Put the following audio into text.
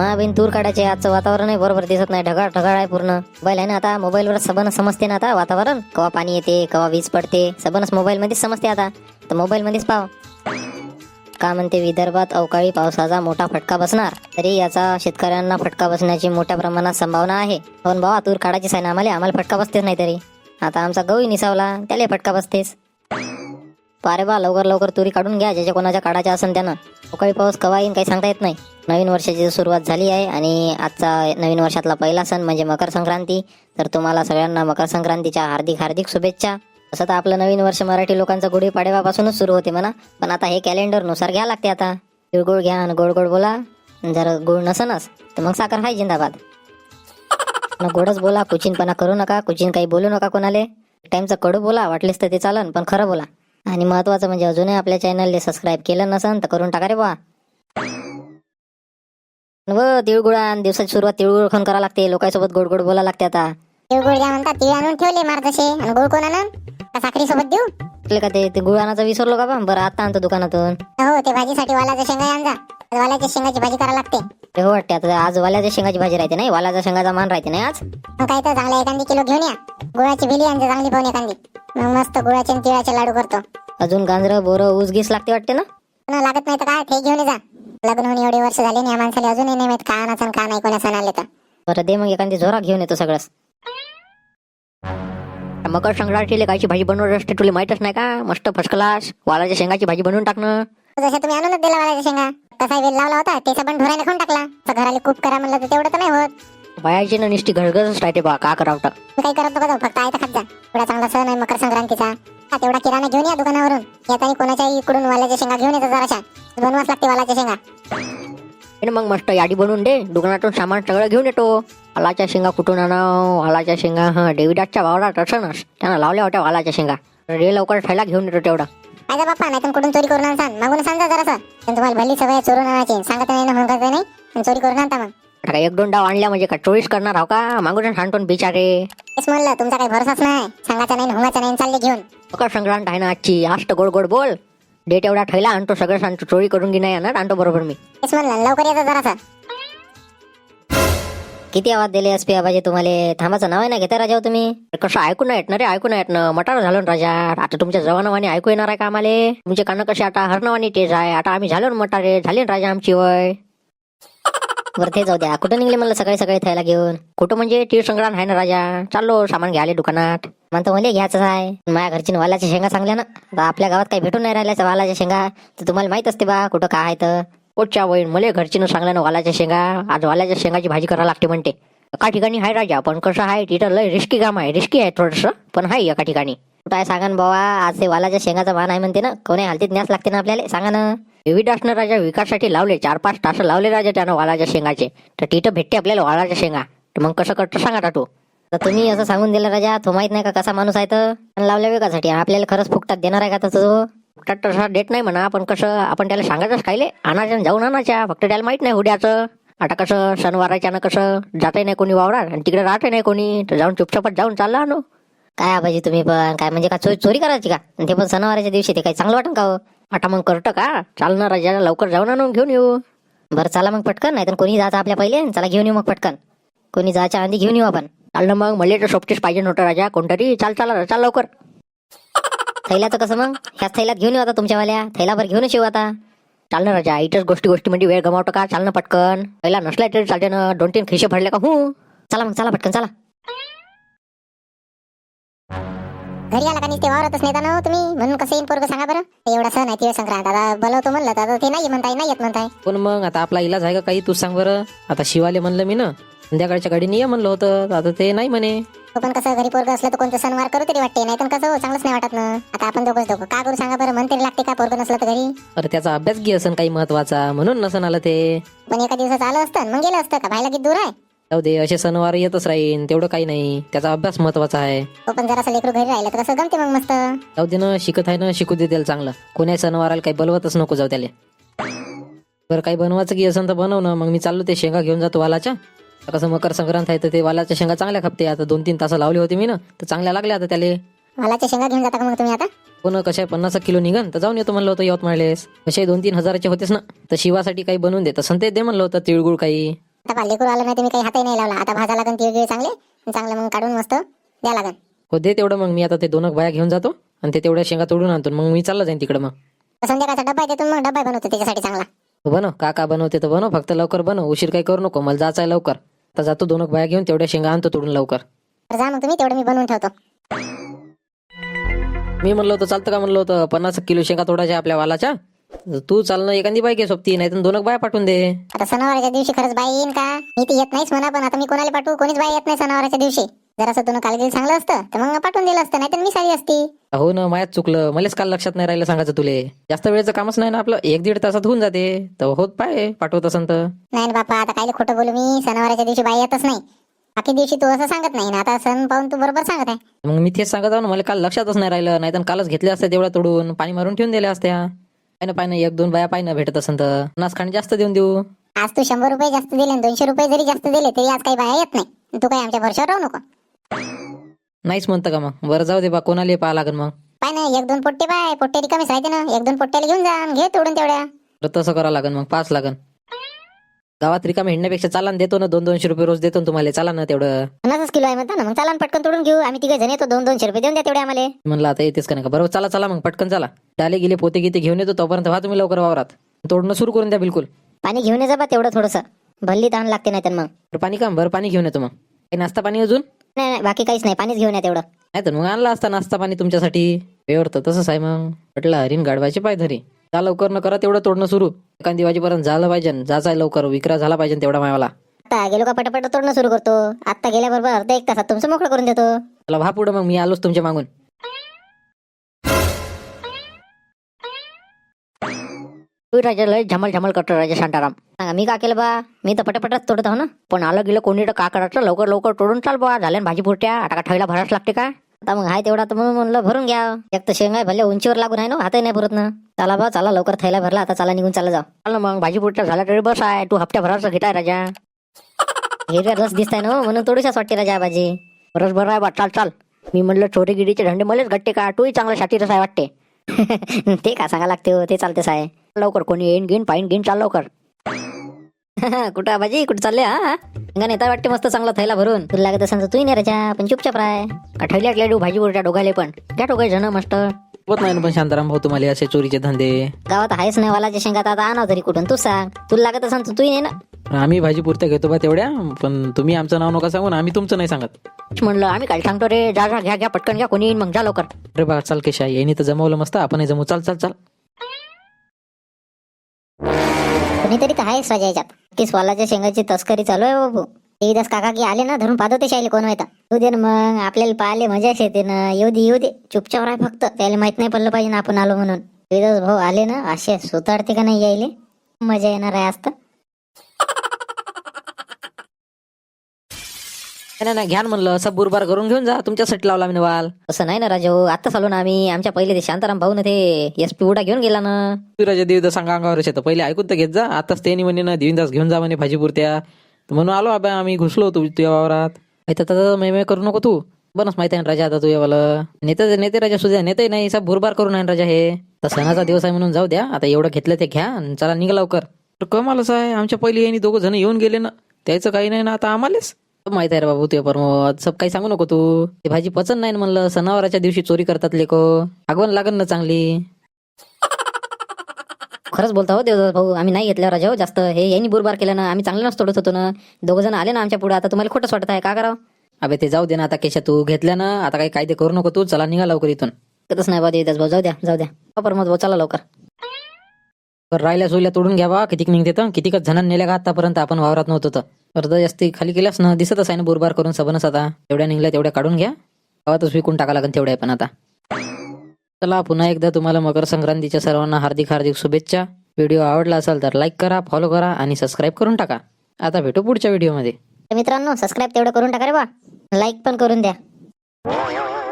महाबीन तूर काढायचे. आजचं वातावरण आहे बरोबर दिसत नाही. ढगाळ ढगाळ आहे पूर्ण. मोबाईल आहे ना आता मोबाईलवर सबनच समजते ना आता वातावरण. कवा पाणी येते कवा वीज पडते. सबनच मोबाईल मध्येच समजते आता. तर मोबाईल मध्येच पाव. का म्हणते विदर्भात अवकाळी पावसाचा मोठा फटका बसणार? तरी याचा शेतकऱ्यांना फटका बसण्याची मोठ्या प्रमाणात संभावना आहे. पण भावा तूर काढायचीच आहे ना आम्हाला? आम्हाला फटका बसतेच नाही तरी. आता आमचा गहू निसावला त्याला फटका बसतेस पारे बा लवकर लवकर तुरी काढून घ्या ज्याच्या कोणाच्या काढायच्या असेल त्यानं. अवकाळी पाऊस कवा येईन काही सांगता येत नाही. नवीन वर्षाची सुरुवात झाली आहे आणि आजचा नवीन वर्षातला पहिला सण म्हणजे मकर संक्रांती तर तुम्हाला सगळ्यांना मकर संक्रांतीच्या हार्दिक हार्दिक शुभेच्छा. तसं तर आपलं नवीन वर्ष मराठी लोकांचं गुढीपाडव्यापासूनच सुरू होते म्हणा. पण आता हे कॅलेंडरनुसार घ्या लागते आता. तिळगुळ घ्या आणि गोड गोड बोला जर गुळ नसनच तर मग साखर हाय जिंदाबाद. गोडच बोला कुचिनपणा करू नका कुचिन काही बोलू नका कोणाले. टाइमचं कडू बोला वाटलेस तर ते चालन पण खरं बोला. आणि महत्वाचं म्हणजे अजूनही आपल्या चॅनलला सबस्क्राईब केलं नसन तर करून टाका रे बा व तिळगुळान दिवसाची सुरुवात तिळगुळ खाऊन करावं लागते. लोकांसोबत गोड गोड बोला लागते आता. तिळगुळ द्या म्हणतात तिळ आणून ठेवले मार्गदशे आणि गुळ कोण आणून? का साखरी सोबत देऊ? म्हटलं का ते ते गुळ आणायचं विसरलो का बा? बरं आता आणतो दुकानातून. हो ते भाजीसाठी वालाच्या शेंगा आणजा. वालाच्या शेंगाची भाजी करायला लागते. ते हो वाटते. आता आज वाल्याच्या शेंगाची भाजी राहते नाही? वाल्याच्या शेंगाचा मान राहते नाही आज? मग काय तर चांगला एखादी किलो घेऊन या. गुळाची भेली आणजा चांगली पाहून एखादी. मग मस्त गुळाचे आणि तिळाचे लाडू करतो. अजून गांजरं बोरं ऊस गीस लागते वाटते ना? पुन्हा लागत नाही तर काय? ते घेऊन जा. लग्न होऊन एवढे वर्ष झाले आणि या माणसाला अजूनही नाही माहीत का आणि का नाही कोणा सण आले तर बरं दे मग एखादी झोरा घेऊन येतो सगळंच. मकर संक्रांतीला कायची भाजी बनवत असते तुला माहितच नाही का? मस्त फर्स्ट क्लास वालाच्या शेंगाची भाजी बनवून टाकणं. जशा तुम्ही आणूनच दिला वालाच्या शेंगा. कसा वेल लावला होता ते पण ढोराने खाऊन टाकला. तर घराला खूप करा म्हणलं तर तेवढं तर नाही होत. बायाची ना निष्ठी घरगरच राहते बा का करावं. तू काही करत नको जाऊ, फक्त आहे तर खात जा. एवढा चांगला सण आहे मकर संक्रांतीचा. हा, तेवढा किराणा घेऊन या दुकानावरून. येताना कोणाच्याही इकडून वालाच्या शेंगा घेऊन येतो जराशा. बनवाच लागते वालाच्या शेंगा. आणि मग मस्त यादी बनवून दे. दुकानातून सामान सगळं घेऊन येतो. वालाच्या शेंगा कुठून आणाव? वालाच्या शेंगा हा डेविडाच्या वावरात असणच त्यानं लावल्या होत्या वालाच्या शेंगा. रे लवकर ठेला घेऊन येतो तेवढा. काय बाप्पा नाही कुठून चोरी करून आणसान? मागून सांगा जरासं. पण तुम्हाला भली सवय चोरून आणायची. सांगत नाही ना म्हणत नाही. आणि चोरी करून आणता मग. आता काय एक दोन डाव आणल्या म्हणजे का चोरीस करणार आहो का? मागून सांगतो बिचारे. तेच म्हणलं तुमचा काही भरोसाच नाही. सांगायचा नाही होंगाचा नाही चालले घेऊन. मकर संक्रांत आहे ना आजची. आष्ट गोड गोड बोल. डेट एवढा ठेला आणतो सगळं सांगतो. चोरी करून घे नाही आणत आणतो बरोबर मी. तेच म्हणलं लवकर येतो जरासं. किती आवाज दिले एस पी आबाजी तुम्हाला? थांबाचं नाव आहे ना घेता राजा तुम्ही. कसं ऐकून नाही येत ना रे ऐकून नाही येत ना. मटार झालो ना राजा. आता तुमच्या जवानवानी ऐकू येणार आहे का आम्हाला? तुमचे कानं कसे आता हरणवानी तेज आहे. आता आम्ही झालो ना मटारे. झाले ना राजा आमची वय? बरं ते जाऊ द्या. कुठं निघले मला सकाळी सकाळी थैला घेऊन? कुठं म्हणजे? ती संग्रहण आहे ना राजा. चाललो सामान घ्यायला दुकानात. म्हणतो मला घ्यायचं आहे. माझ्या घरची वालाच्या शेंगा चांगल्या ना. आपल्या गावात काही भेटून नाही राहिल्या वालाच्या शेंगा. तर तुम्हाला माहीत असते बा कुठं काय आहे तर. पोटच्या वहीन मला घरचीनं सांगल्यानं ना वालाच्या शेंगा आज वालाच्या शेंगाची भाजी करावं लागते म्हणते. एका ठिकाणी आहे राजा पण कसं आहे तिथं लय रिस्की काम आहे रिस्की आहे थोडस पण आहे एका ठिकाणी. कुठं आहे सांगा ना बाबा आज ते वालाच्या शेंगाचा मान आहे म्हणते ना कोणी हालतीत न्यास लागते ना आपल्याला सांगा ना. विविध असणं राजा विकासासाठी लावले चार पाच तास लावले राजा त्यानं वालाच्या शेंगाचे. तर तिथं भेटते आपल्याला वालाच्या शेंगा. तर मग कसं करतं सांगा तू तर तुम्ही असं सांगून दिलं राजा तो माहीत नाही का कसा माणूस आहे तर आणि लावल्या वेगासाठी आपल्याला खरंच फुकटात देणार आहे का तसं तसा देत नाही म्हणा पण कसं आपण त्याला सांगायचंच खायले आणायचं आणि जाऊन आणायच्या फक्त त्याला माहीत नाही उद्याचं. आता कसं सणवाराच्यानं कसं जातही नाही कोणी वावरात आणि तिकडे राहतही नाही कोणी तर जाऊन चुपचापच जाऊन चालला आणू. काय आबाजी तुम्ही पण काय म्हणजे का चोरी चोरी करायची का? आणि ते पण सणवाराच्या दिवशी ते काही चांगलं वाटन का हो? आता मग करतं का? चालणार राजा लवकर जाऊन आणून घेऊन येऊ. बरं चला मग पटकन नाही तर कोणी जायचं आपल्या पहिले चला घेऊन येऊ मग पटकन. कोणी जायच्या आधी घेऊन येऊ आपण. चाललं मग मला तर सोबतीच पाहिजे नव्हतं राजा कोणतरी. चाल चाल चाल लवकर. थैल्याचं कसं मग? ह्याच थैल्यात घेऊन येऊ आता तुमच्यावाल्या. थैलाभर घेऊनच येऊ आता. चालणं राजा इथंच गोष्टी गोष्टीमध्ये वेळ गमावतो का? चालणं पटकन. पहिला नसला तरी चालते ना. दोन तीन खिशे भरले का? हो. चला मग चला पटकन चला. घरी आला का नुसते वावरतच नाही ना हो तुम्ही. म्हणून कसं येईन पोरग सांगा बरं. ते एवढा सण आहे तिळ संक्रांत. आता बोलवतो म्हणलं तर आता ते नाही म्हणताय नाही येत म्हणताय. पण मग आता आपला इलाज आहे का काही? तू सांग बरं. आता शिवाले म्हणलं मी ना संध्याकाळच्या गाडीने ये म्हणलं होतं. आता ते नाही म्हणे. तो पण कसं घरी पोरग असलं तर कोणतं सणवार करू तरी वाटते. नाही तर कसं हो, चांगलंच नाही वाटत ना. आता आपण दोघंच दोघं. का करू सांगा बरं मन तरी लागते का पोरग नसलं तर घरी? अरे त्याचा अभ्यास घे असन काही महत्त्वाचा. म्हणून नसन आलं ते. पण एका दिवसाचं आलं असतं मग गेलं असतं का? भायला किती दूर आहे? जाऊ दे असे सणवार येतच राहीन. तेवढं काही नाही. त्याचा अभ्यास महत्त्वाचा आहे. तो पण जरासं लेकरू घरी राहिलं तर कसं गमते मग मस्त. जाऊ दे ना शिकत आहे ना शिकू दे त्याला चांगलं. कोण्या सणवाराला काही बोलवतच नको जाऊ त्याला. बरं काही बनवायचं की असं तर बनव ना. मग मी चाललो ते शेंगा घेऊन जातो वालाच्या. कसं मकर संक्रांत आहे तर ते वालाच्या शेंगा चांगल्या खपते. आता दोन तीन तास लावले होते मी ना तर चांगल्या लागल्या आता त्याले. मला शेंगा घेऊन जाता का मग तुम्ही आता? पुन्हा कशा पन्नास किलो निघन तर जाऊन येतो म्हणलं होतं यवतमाळलेस कसे दोन तीन हजाराचे होतेस ना तर शिवासाठी काही बनवून दे. तसं ते दे म्हणलं होतं तिळगुळ काही. आता आलं नाही तर मी काही हातही नाही लावला. आता भाजा लागन तिळ गिळ चांगले आणि चांगलं मग काढून मस्त द्या लागन. हो दे तेवढं मग मी आता ते दोन बाया घेऊन जातो आणि ते तेवढ्या शेंगा तोडून आणतो मग मी चालला जाईन तिकडं मग. तर संध्याकाळचा डब्बा तिथून मग डब्बा बनवतो त्याच्यासाठी चांगला. हो बनव. का का बनवते तर बनव फक्त लवकर बनव उशीर काही करू नको मला जायचं आहे लवकर. आता जातो दोन बाया घेऊन तेवढ्या शेंगा आणतो तोडून लवकर. तर जा मग तुम्ही तेवढं मी बनवून ठेवतो. मी म्हणलं होतं चालतं का? म्हणलं होतं पन्नास किलो शेंगा तोडायच्या आपल्या वालाच्या. तू चालणं एखादी बाई घे सोबती नाही तर दोन बाया पाठवून दे. आता सणावाराच्या दिवशी खरंच बाई येईन का? मी ती येत नाहीच म्हणा पण आता मी कोणाला पाठवू? कोणीच बाई येत नाही सणावाराच्या दिवशी. जरासं तुला कालगिरी चांगलं असतं. तर मग पाठवून दिलं असतं नाही तर मी सारी असती. हो ना मायात चुकलं. मलाच काल लक्षात नाही राहिलं सांगायचं तुले. जास्त वेळेचं कामच नाही ना आपलं. एक दीड तासात होऊन जाते. तर होत पाय पाठवत असन तर. नाही बापा आता कायले खोटं बोलू मी? सणावाराच्या दिवशी बाई येतच नाही. बाकी दिवशी तू असं सांगत नाही ना. आता सण पाहून तू बरोबर सांगत आहे. मग मी तेच सांगत आहो ना मला काल लक्षातच नाही राहिलं. नाही तर कालच घेतल्या असत्या तेवढ्या तोडून. पाणी मारून ठेवून दिल्या असत्या. पाहिजे पाहिजे एक दोन बाया पाहिजे भेटत असन तर. नाच खाणी जास्त देऊन देऊ. आज तू शंभर रुपये जास्त दिले आणि दोनशे रुपये जरी जास्त दिले तरी आज काही बाया येत नाही. तू काही आमच्या भरशावर राहू नको. नाहीच म्हणतं का मग? बरं जाऊ दे बा कोणाला पाहा लागेल मग. पाय ना एक दोन पोट्टे पाय पोट्टे रिकामीच राहते ना एक दोन पोट्ट्याला घेऊन जा आणि घे तोडून तेवढ्या. तर तसं करावं लागेल मग पाच लागन गावात रिकामी हिंडण्यापेक्षा चालान देतो ना दोन दोनशे रुपये रोज देतो ना तुम्हाला चाला ना तेवढं. पन्नासच किलो आहे म्हणता ना मग चला ना पटकन तोडून घेऊ आम्ही तिघे जण येतो दोन दोनशे रुपये देऊन द्या तेवढे आम्हाला. म्हणलं आता येतेच का नाही का? बरोबर चला चला मग पटकन चला. डाले गेले पोते गिते घेऊन येतो तोपर्यंत व्हा तुम्ही लवकर वावरात. तोडणं सुरू करून द्या बिलकुल. पाणी घेऊन ये जा बा तेवढं थोडंसं. भल्ली ताण लागते नाही तर मग. बरं पाणी का? बरं पाणी घेऊन येतो मग. काही नाश्ता पाणी अजून? नाही नाही बाकी काहीच नाही. पाणीच घेऊन या तेवढं. नाही तर मग आणला असता नाश्ता पाणी तुमच्यासाठी. वेळेवर तर तसंच आहे मग. म्हटलं हरीण गाडवायचे पाय धरी. जा लवकर न करा तेवढं तोडणं सुरू. एखादी वाजेपर्यंत झालं पाहिजे जायचं लवकर. विक्रा झाला पाहिजे तेवढा मायावाला. आता गेलो का पटापट तोडणं सुरू करतो. आता गेल्याबरोबर अर्धा एक तासात तुमचं मोकळं करून देतो. चला व्हा पुढं मग. मी आलोच तुमच्या मागून. तू राजा लय झमल झमल करतो राजा शांताराम सांगा मी का केलं बा मी तर पटापटच तोडत आहो ना पण आलं गेलं कोणी तर का करायचं लवकर लवकर तोडून चाल बा झाल्या ना भाजी पुरट्या आता का ठेवायला लागते का आता मग हाय तेवढा तर म्हणून म्हणलं भरून घ्या एक तर शेंगा भले उंचीवर लागून आहे ना हातही नाही भरत ना चला बा चला लवकर थैला भरला आता चला निघून चला जाऊ चाल ना मग भाजी पुरट्या झाल्या तरी बस आहे तू हप्त्या भरायचं घेताय राजा हिरव्या रस दिसताय ना म्हणून थोडीशाच वाटते राजा भाजी रस बरं आहे बा चाल चाल मी म्हणलं चोरी गिडीचे धंदे मलेच घट्टे का तूही चांगला शाती रस आहे वाटते ते का सांगा लागते हो ते चालतेच आहे लवकर कोणी येईन घेईन पाहिन घेईन चाल लवकर. कुठं भाजी कुठं चालले? हा अंगा नेता वाटते मस्त चांगला थैला भरून. तुला लागत तर तू नाही राजा पण चुपचाप राय ठेवल्या ठेवल्या भाजी बोलच्या डोगाले पण? त्या डोगाय जण मस्त. होत नाही ना पण शांताराम भाऊ तुम्हाला असे चोरीचे धंदे? गावात आहेच नाही वालाच्या शेंगात आता आणा तरी कुठून तू सांग. तुला लागत तर तू ये ना. आम्ही भाजी पुरत्या घेतो बा तेवढ्या पण तुम्ही आमचं नाव नका सांगून आम्ही तुमचं नाही सांगत. म्हणलं आम्ही काय सांगतो रे जा जा घ्या घ्या पटकन घ्या कोणी येईन मग जा लवकर. अरे बा चाल केशा यांनी तर जमवलं मस्त आपणही जमू चाल चाल चाल. कोणीतरी काय आहेच राजा याच्यात. की शेंगाची तस्करी चालू आहे बाबू. देवीदास काका की आले ना धरून पाहतो ते शायले कोण माहिती येऊ दे ना मग आपल्याला पाहिले मजाच येते ना. येऊ दे येऊ दे. चुपचाप राह फक्त. त्याला माहीत नाही पडलं पाहिजे ना आपण आलो म्हणून. देवीदास भाऊ आले ना असे सुताडते का नाही यायले? मजा येणार आहे असतं नाही नाही घ्या म्हणलं. असं बुरबार करून घेऊन जा. तुमच्यासाठी लावला मी वाल असं नाही ना राजा. हो आत्ताच आलो ना आम्ही. आमच्या पहिले ते शांताराम भाऊ ना ते एस पी उडा घेऊन गेला ना. राजा देवीदास सांगा अंगावर येतं. पहिले ऐकून तर घेत जा. आताच त्यांनी म्हणे ना देवीदास घेऊन जा म्हणे भाजी पुरत्या तर म्हणून आलो आबा आम्ही घुसलो होतो तुझ्या वावरात. माहिती तर मे करू नको तू. बनच माहिती आहे ना राजा आता तू यावाला नेते नेते राजा सुद्धा नेते नाही. सब भुरबार करून आहे ना राजा हे. तर सणाचा दिवस आहे म्हणून जाऊ द्या. आता एवढं घेतलं ते घ्या. आणि चला निघा लवकर. तर कमालच आहे. आमच्या पहिले यांनी दोघं जण येऊन गेले ना. त्याचं काही नाही ना. आता आम्हालेच. माहीत आहे रे बाबू ते परमत सब काही सांगू नको तू. ते भाजी पचन नाही ना म्हणलं सणावाराच्या दिवशी चोरी करतात लेको आगवण लागन ना चांगली. खरंच बोलता हो देवदास भाऊ आम्ही नाही घेतलं राजा हो जास्त. हे यांनी बुरबार केलं ना आम्ही चांगलं तोडत होतो ना. दोघं जण आले ना आमच्या पुढे आता तुम्हाला खोटंच वाटत आहे का करावं? अबे ते जाऊ दे ना आता केशा तू घेतल्या ना आता काही कायदे करू नको तू चला निघा लवकर इथून. तसंच नाही बा देवदास भाऊ जाऊ द्या जाऊ द्या. परमत भाऊ चला लवकर. राहिल्या सोयल्या तोडून घ्या बा कितीक निघते तर कितीकच जण नेल्या का आतापर्यंत आपण वावरात नव्हतो तर. अर्ध जास्ती खाली केल्यास ना दिसतच आहे ना बुरबार करून सबनच आता. तेवढ्या निघल्या तेवढ्या काढून घ्या. गावातच विकून टाका लागेल तेवढ्या पण आता. चला पुन्हा एकदा तुम्हाला मकर संक्रांतीच्या सर्वांना हार्दिक हार्दिक शुभेच्छा. व्हिडिओ आवडला असेल तर लाईक करा फॉलो करा आणि सबस्क्राईब करून टाका. आता भेटू पुढच्या व्हिडिओमध्ये. मित्रांनो सबस्क्राईब तेवढं करून टाका रे बा लाईक पण करून द्या.